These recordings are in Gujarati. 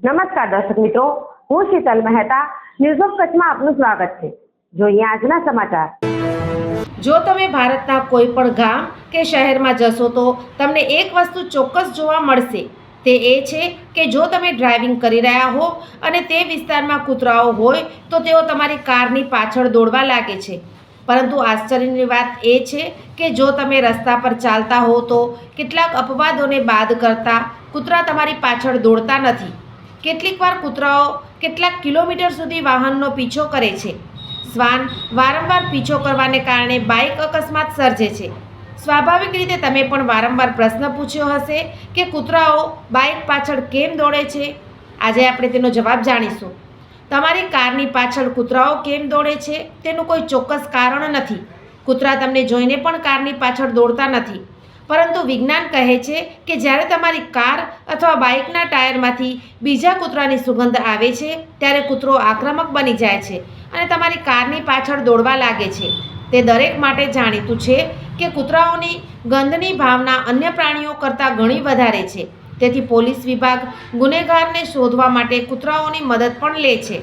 નમસ્કાર દર્શક મિત્રો, હું શીતલ મહેતા ન્યૂઝ ઓફ કચ્છમાં આપનું સ્વાગત છે. જોઈએ આજના સમાચાર. જો તમે ભારતના કોઈ પણ ગામ કે શહેરમાં જશો તો તમને એક વસ્તુ ચોક્કસ જોવા મળશે. તે એ છે કે જો તમે ડ્રાઇવિંગ કરી રહ્યા હો અને તે વિસ્તારમાં કૂતરાઓ હોય તો તેઓ તમારી કારની પાછળ દોડવા લાગે છે. પરંતુ આશ્ચર્યની વાત એ છે કે જો તમે રસ્તા પર ચાલતા હો તો કેટલાક અપવાદોને બાદ કરતા કૂતરા તમારી પાછળ દોડતા નથી. કેટલીકવાર કૂતરાઓ કેટલાક કિલોમીટર સુધી વાહનનો પીછો કરે છે. શ્વાન વારંવાર પીછો કરવાને કારણે બાઇક અકસ્માત સર્જે છે. સ્વાભાવિક રીતે તમે પણ વારંવાર પ્રશ્ન પૂછ્યો હશે કે કૂતરાઓ બાઇક પાછળ કેમ દોડે છે? આજે આપણે તેનો જવાબ જાણીશું. તમારી કારની પાછળ કૂતરાઓ કેમ દોડે છે? તેનું કોઈ ચોક્કસ કારણ નથી. કૂતરા તમને જોઈને પણ કારની પાછળ દોડતા નથી. પરંતુ વિજ્ઞાન કહે છે કે જ્યારે તમારી કાર અથવા બાઇકના ટાયરમાંથી બીજા કૂતરાની સુગંધ આવે છે, ત્યારે કૂતરો આક્રમક બની જાય છે અને તમારી કારની પાછળ દોડવા લાગે છે. તે દરેક માટે જાણીતું છે કે કૂતરાઓની ગંધની ભાવના અન્ય પ્રાણીઓ કરતાં ઘણી વધારે છે. તેથી પોલીસ વિભાગ ગુનેગારને શોધવા માટે કૂતરાઓની મદદ પણ લે છે.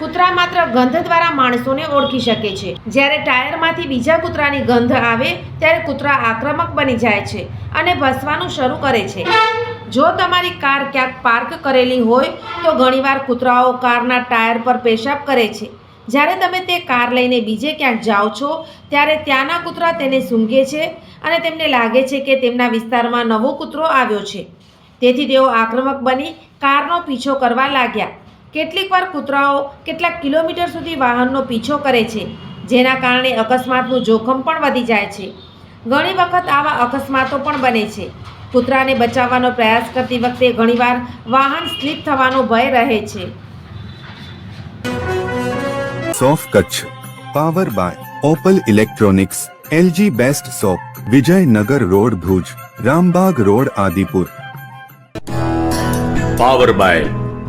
કૂતરા માત્ર ગંધ દ્વારા માણસોને ઓળખી શકે છે. જ્યારે ટાયરમાંથી બીજા કૂતરાની ગંધ આવે, ત્યારે કૂતરા આક્રમક બની જાય છે અને ભસવાનું શરૂ કરે છે. જો તમારી કાર ક્યાંક પાર્ક કરેલી હોય, તો ઘણીવાર કૂતરાઓ કારના ટાયર પર પેશાબ કરે છે. જ્યારે તમે તે કાર લઈને બીજે ક્યાંક જાઓ છો, ત્યારે ત્યાંના કૂતરા તેને સૂંઘે છે અને તેમને લાગે છે કે તેમના વિસ્તારમાં નવો કૂતરો આવ્યો છે. તેથી તેઓ આક્રમક બની કારનો પીછો કરવા લાગ્યા. કેટલીકવાર કૂતરાઓ કેટલાક કિલોમીટર સુધી વાહનનો પીછો કરે છે જેના કારણે અકસ્માતનું જોખમ પણ વધી જાય છે. ઘણી વખત આવા અકસ્માતો પણ બને છે. કૂતરાને બચાવવાનો પ્રયાસ કરતી વખતે ઘણીવાર વાહન સ્લીપ થવાનો ભય રહે છે. સોફ Kutch power by Opal electronics LG best shop Vijaynagar road Bhuj Rambag road Adipur. Power by